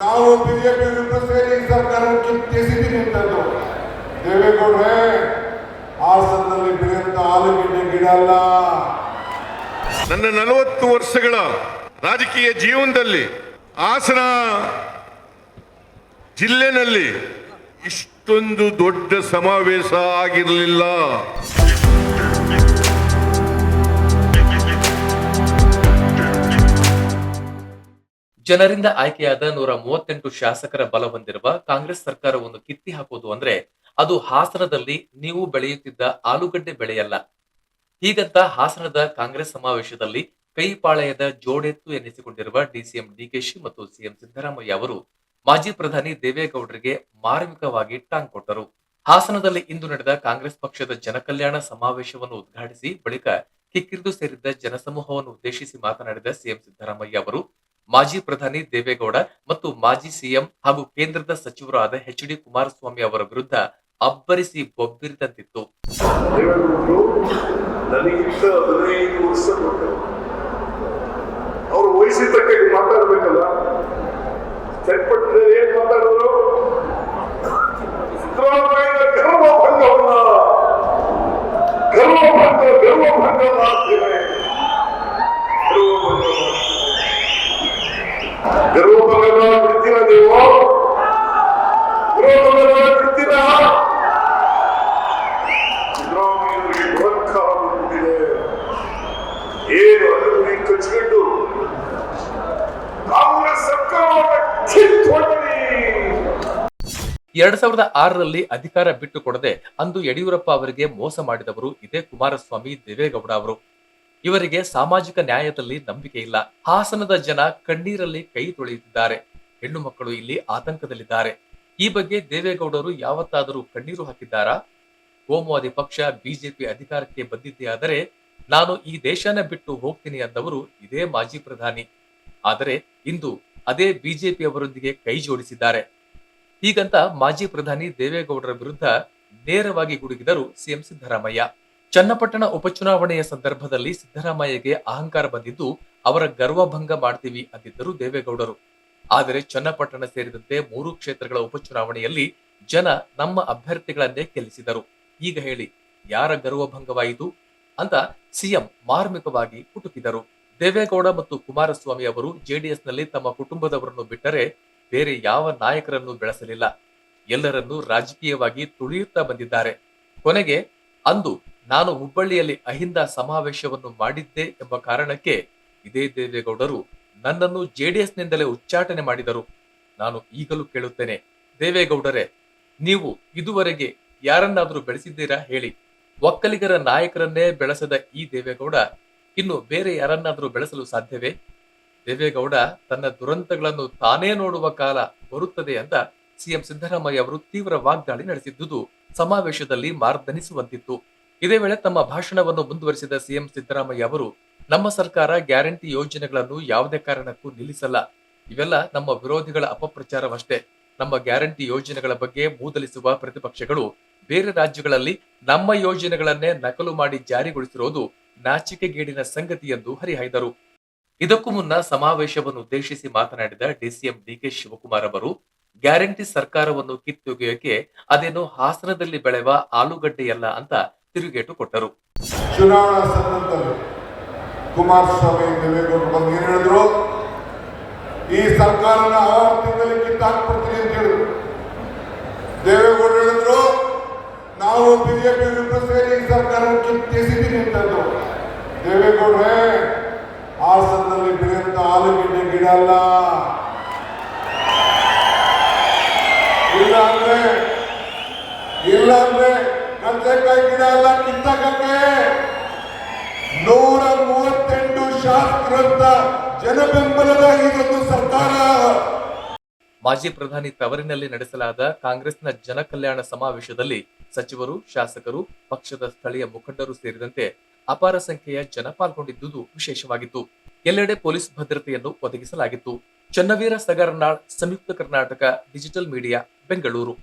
ನಾವು ಬಿಜೆಪಿ ವಿರುದ್ಧ ಸೇರಿ ಸರ್ಕಾರಕ್ಕೆ ತ್ಯಜಿಸಿ ನಿಂತದ್ದು ದೇವೇಗೌಡ್ರೆ, ಹಾಸನದಲ್ಲಿ ಬೆಳೆಯುವಂತ ಆಲೂಗಡ್ಡೆ ಗಿಡ ಅಲ್ಲ. ನನ್ನ ನಲವತ್ತು ವರ್ಷಗಳ ರಾಜಕೀಯ ಜೀವನದಲ್ಲಿ ಹಾಸನ ಜಿಲ್ಲೆನಲ್ಲಿ ಇಷ್ಟೊಂದು ದೊಡ್ಡ ಸಮಾವೇಶ ಆಗಿರಲಿಲ್ಲ. ಜನರಿಂದ ಆಯ್ಕೆಯಾದ ನೂರ ಮೂವತ್ತೆಂಟು ಶಾಸಕರ ಬಲ ಹೊಂದಿರುವ ಕಾಂಗ್ರೆಸ್ ಸರ್ಕಾರವನ್ನು ಕಿತ್ತಿ ಹಾಕುವುದು ಅಂದ್ರೆ ಅದು ಹಾಸನದಲ್ಲಿ ನೀವು ಬೆಳೆಯುತ್ತಿದ್ದ ಆಲೂಗಡ್ಡೆ ಬೆಳೆಯಲ್ಲ. ಹೀಗಂತ ಹಾಸನದ ಕಾಂಗ್ರೆಸ್ ಸಮಾವೇಶದಲ್ಲಿ ಕೈಪಾಳಯದ ಜೋಡೆತ್ತು ಎನ್ನಿಸಿಕೊಂಡಿರುವ ಡಿಸಿಎಂ ಡಿಕೆಶಿ ಮತ್ತು ಸಿಎಂ ಸಿದ್ದರಾಮಯ್ಯ ಅವರು ಮಾಜಿ ಪ್ರಧಾನಿ ದೇವೇಗೌಡರಿಗೆ ಮಾರ್ಮಿಕವಾಗಿ ಟಾಂಗ್ ಕೊಟ್ಟರು. ಹಾಸನದಲ್ಲಿ ಇಂದು ನಡೆದ ಕಾಂಗ್ರೆಸ್ ಪಕ್ಷದ ಜನಕಲ್ಯಾಣ ಸಮಾವೇಶವನ್ನು ಉದ್ಘಾಟಿಸಿ ಬಳಿಕ ಕಿಕ್ಕಿರಿದು ಸೇರಿದ್ದ ಜನಸಮೂಹವನ್ನು ಉದ್ದೇಶಿಸಿ ಮಾತನಾಡಿದ ಸಿಎಂ ಸಿದ್ದರಾಮಯ್ಯ ಅವರು ಮಾಜಿ ಪ್ರಧಾನಿ ದೇವೇಗೌಡ ಮತ್ತು ಮಾಜಿ ಸಿಎಂ ಹಾಗೂ ಕೇಂದ್ರದ ಸಚಿವರಾದ ಎಚ್ ಡಿ ಕುಮಾರಸ್ವಾಮಿ ಅವರ ವಿರುದ್ಧ ಅಬ್ಬರಿಸಿ ಬೊಬ್ಬಿರಿದಂತಿತ್ತು ಅವರು ಮಾತಾಡಬೇಕಲ್ಲ? ಗರ್ವಭಂಗವನ್ನ ಗರ್ವಭಂಗ ಗರ್ವಭಂಗ ಮಾಡ್ತೇನೆ ಗರ್ವಭಂಗ ಎರಡ್ ಸಾವಿರದ ಆರರಲ್ಲಿ ಅಧಿಕಾರ ಬಿಟ್ಟು ಕೊಡದೆ ಅಂದು ಯಡಿಯೂರಪ್ಪ ಅವರಿಗೆ ಮೋಸ ಮಾಡಿದವರು ಇದೇ ಕುಮಾರಸ್ವಾಮಿ ದೇವೇಗೌಡ ಅವರು. ಇವರಿಗೆ ಸಾಮಾಜಿಕ ನ್ಯಾಯದಲ್ಲಿ ನಂಬಿಕೆ ಇಲ್ಲ. ಹಾಸನದ ಜನ ಕಣ್ಣೀರಲ್ಲಿ ಕೈ ತೊಳೆಯುತ್ತಿದ್ದಾರೆ. ಹೆಣ್ಣು ಮಕ್ಕಳು ಇಲ್ಲಿ ಆತಂಕದಲ್ಲಿದ್ದಾರೆ. ಈ ಬಗ್ಗೆ ದೇವೇಗೌಡರು ಯಾವತ್ತಾದರೂ ಕಣ್ಣೀರು ಹಾಕಿದ್ದಾರಾ? ಕೋಮುವಾದಿ ಪಕ್ಷ, ಬಿಜೆಪಿ ಅಧಿಕಾರಕ್ಕೆ ಬಂದಿದ್ದೇ ಆದರೆ ನಾನು ಈ ದೇಶನ ಬಿಟ್ಟು ಹೋಗ್ತೀನಿ ಅಂದವರು ಇದೇ ಮಾಜಿ ಪ್ರಧಾನಿ. ಆದರೆ ಇಂದು ಅದೇ ಬಿಜೆಪಿ ಅವರೊಂದಿಗೆ ಕೈ ಜೋಡಿಸಿದ್ದಾರೆ. ಹೀಗಂತ ಮಾಜಿ ಪ್ರಧಾನಿ ದೇವೇಗೌಡರ ವಿರುದ್ಧ ನೇರವಾಗಿ ಗುಡುಗಿದರು ಸಿಎಂ ಸಿದ್ದರಾಮಯ್ಯ. ಚನ್ನಪಟ್ಟಣ ಉಪಚುನಾವಣೆಯ ಸಂದರ್ಭದಲ್ಲಿ ಸಿದ್ದರಾಮಯ್ಯಗೆ ಅಹಂಕಾರ ಬಂದಿದ್ದು ಅವರ ಗರ್ವಭಂಗ ಮಾಡ್ತೀವಿ ಅಂದಿದ್ದರು ದೇವೇಗೌಡರು. ಆದರೆ ಚನ್ನಪಟ್ಟಣ ಸೇರಿದಂತೆ ಮೂರು ಕ್ಷೇತ್ರಗಳ ಉಪಚುನಾವಣೆಯಲ್ಲಿ ಜನ ನಮ್ಮ ಅಭ್ಯರ್ಥಿಗಳನ್ನೇ ಗೆಲ್ಲಿಸಿದರು. ಈಗ ಹೇಳಿ, ಯಾರ ಗರ್ವಭಂಗವಾಯಿತು ಅಂತ ಸಿಎಂ ಮಾರ್ಮಿಕವಾಗಿ ಕುಟುಕಿದರು. ದೇವೇಗೌಡ ಮತ್ತು ಕುಮಾರಸ್ವಾಮಿ ಅವರು ಜೆಡಿಎಸ್ನಲ್ಲಿ ತಮ್ಮ ಕುಟುಂಬದವರನ್ನು ಬಿಟ್ಟರೆ ಬೇರೆ ಯಾವ ನಾಯಕರನ್ನು ಬೆಳೆಸಲಿಲ್ಲ. ಎಲ್ಲರನ್ನೂ ರಾಜಕೀಯವಾಗಿ ತುಳಿಯುತ್ತಾ ಬಂದಿದ್ದಾರೆ. ಕೊನೆಗೆ ಅಂದು ನಾನು ಹುಬ್ಬಳ್ಳಿಯಲ್ಲಿ ಅಹಿಂದ ಸಮಾವೇಶವನ್ನು ಮಾಡಿದ್ದೆ ಎಂಬ ಕಾರಣಕ್ಕೆ ಇದೇ ದೇವೇಗೌಡರು ನನ್ನನ್ನು ಜೆಡಿಎಸ್ನಿಂದಲೇ ಉಚ್ಚಾಟನೆ ಮಾಡಿದರು. ನಾನು ಈಗಲೂ ಕೇಳುತ್ತೇನೆ, ದೇವೇಗೌಡರೇ, ನೀವು ಇದುವರೆಗೆ ಯಾರನ್ನಾದರೂ ಬೆಳೆಸಿದ್ದೀರಾ ಹೇಳಿ. ಒಕ್ಕಲಿಗರ ನಾಯಕರನ್ನೇ ಬೆಳೆಸದ ಈ ದೇವೇಗೌಡ ಇನ್ನು ಬೇರೆ ಯಾರನ್ನಾದರೂ ಬೆಳೆಸಲು ಸಾಧ್ಯವೇ? ದೇವೇಗೌಡ ತನ್ನ ದುರಂತಗಳನ್ನು ತಾನೇ ನೋಡುವ ಕಾಲ ಬರುತ್ತದೆ ಅಂತ ಸಿಎಂ ಸಿದ್ದರಾಮಯ್ಯ ಅವರು ತೀವ್ರ ವಾಗ್ದಾಳಿ ನಡೆಸಿದ್ದುದು ಸಮಾವೇಶದಲ್ಲಿ ಮಾರ್ದನಿಸುವಂತಿತ್ತು. ಇದೇ ವೇಳೆ ತಮ್ಮ ಭಾಷಣವನ್ನು ಮುಂದುವರಿಸಿದ ಸಿಎಂ ಸಿದ್ದರಾಮಯ್ಯ ಅವರು, ನಮ್ಮ ಸರ್ಕಾರ ಗ್ಯಾರಂಟಿ ಯೋಜನೆಗಳನ್ನು ಯಾವುದೇ ಕಾರಣಕ್ಕೂ ನಿಲ್ಲಿಸಲ್ಲ. ಇವೆಲ್ಲ ನಮ್ಮ ವಿರೋಧಿಗಳ ಅಪಪ್ರಚಾರವಷ್ಟೇ. ನಮ್ಮ ಗ್ಯಾರಂಟಿ ಯೋಜನೆಗಳ ಬಗ್ಗೆ ಮೂದಲಿಸುವ ಪ್ರತಿಪಕ್ಷಗಳು ಬೇರೆ ರಾಜ್ಯಗಳಲ್ಲಿ ನಮ್ಮ ಯೋಜನೆಗಳನ್ನೇ ನಕಲು ಮಾಡಿ ಜಾರಿಗೊಳಿಸಿರುವುದು ನಾಚಿಕೆಗೇಡಿನ ಸಂಗತಿ ಎಂದು ಹರಿಹಾಯ್ದರು. ಇದಕ್ಕೂ ಮುನ್ನ ಸಮಾವೇಶವನ್ನು ಉದ್ದೇಶಿಸಿ ಮಾತನಾಡಿದ ಡಿಸಿಎಂ ಡಿಕೆ ಶಿವಕುಮಾರ್ ಅವರು, ಗ್ಯಾರಂಟಿ ಸರ್ಕಾರವನ್ನು ಕಿತ್ತೊಗೆಯೋಕೆ ಅದೇನು ಹಾಸನದಲ್ಲಿ ಬೆಳೆವ ಆಲೂಗಡ್ಡೆಯಲ್ಲ ಅಂತ ತಿರುಗೇಟು ಕೊಟ್ಟರು. ಚುನಾವಣಾ ಸಂದರ್ಭದಲ್ಲಿ ಕುಮಾರಸ್ವಾಮಿ ದೇವೇಗೌಡರು ಬಂದು ಏನು ಹೇಳಿದ್ರು? ಈ ಸರ್ಕಾರನ ಆರು ತಿಂಗಳಲ್ಲಿ ಅಂತ ಹೇಳಿದ್ರು. ದೇವೇಗೌಡರು ಹೇಳಿದ್ರು, ನಾವು ಬಿಜೆಪಿ ವಿರುದ್ಧ ಸೇರಿ ಈ ಸರ್ಕಾರಕ್ಕೆ ಕಿತ್ತೆಸಿದ್ದೀನಿ ಅಂತಂದ್ರು ದೇವೇಗೌಡ್ರೆ, ಹಾಸನದಲ್ಲಿ ಬೆಳೆಯುವಂತ ಆಲೂಗೆಡ್ಡೆ ಗಿಡ ಅಲ್ಲ ಕಡ್ಲೆಕಾಯಿ ಗಿಡ ಇದೊಂದು ಸರ್ಕಾರ. ಮಾಜಿ ಪ್ರಧಾನಿ ತವರಿನಲ್ಲಿ ನಡೆಸಲಾದ ಕಾಂಗ್ರೆಸ್ನ ಜನಕಲ್ಯಾಣ ಸಮಾವೇಶದಲ್ಲಿ ಸಚಿವರು, ಶಾಸಕರು, ಪಕ್ಷದ ಸ್ಥಳೀಯ ಮುಖಂಡರು ಸೇರಿದಂತೆ ಅಪಾರ ಸಂಖ್ಯೆಯ ಜನ ಪಾಲ್ಗೊಂಡಿದ್ದುದು ವಿಶೇಷವಾಗಿತ್ತು. ಎಲ್ಲೆಡೆ ಪೊಲೀಸ್ ಭದ್ರತೆಯನ್ನು ಒದಗಿಸಲಾಗಿತ್ತು. Channaveera Sagarnal, Samyukta Karnataka digital media, Bengaluru.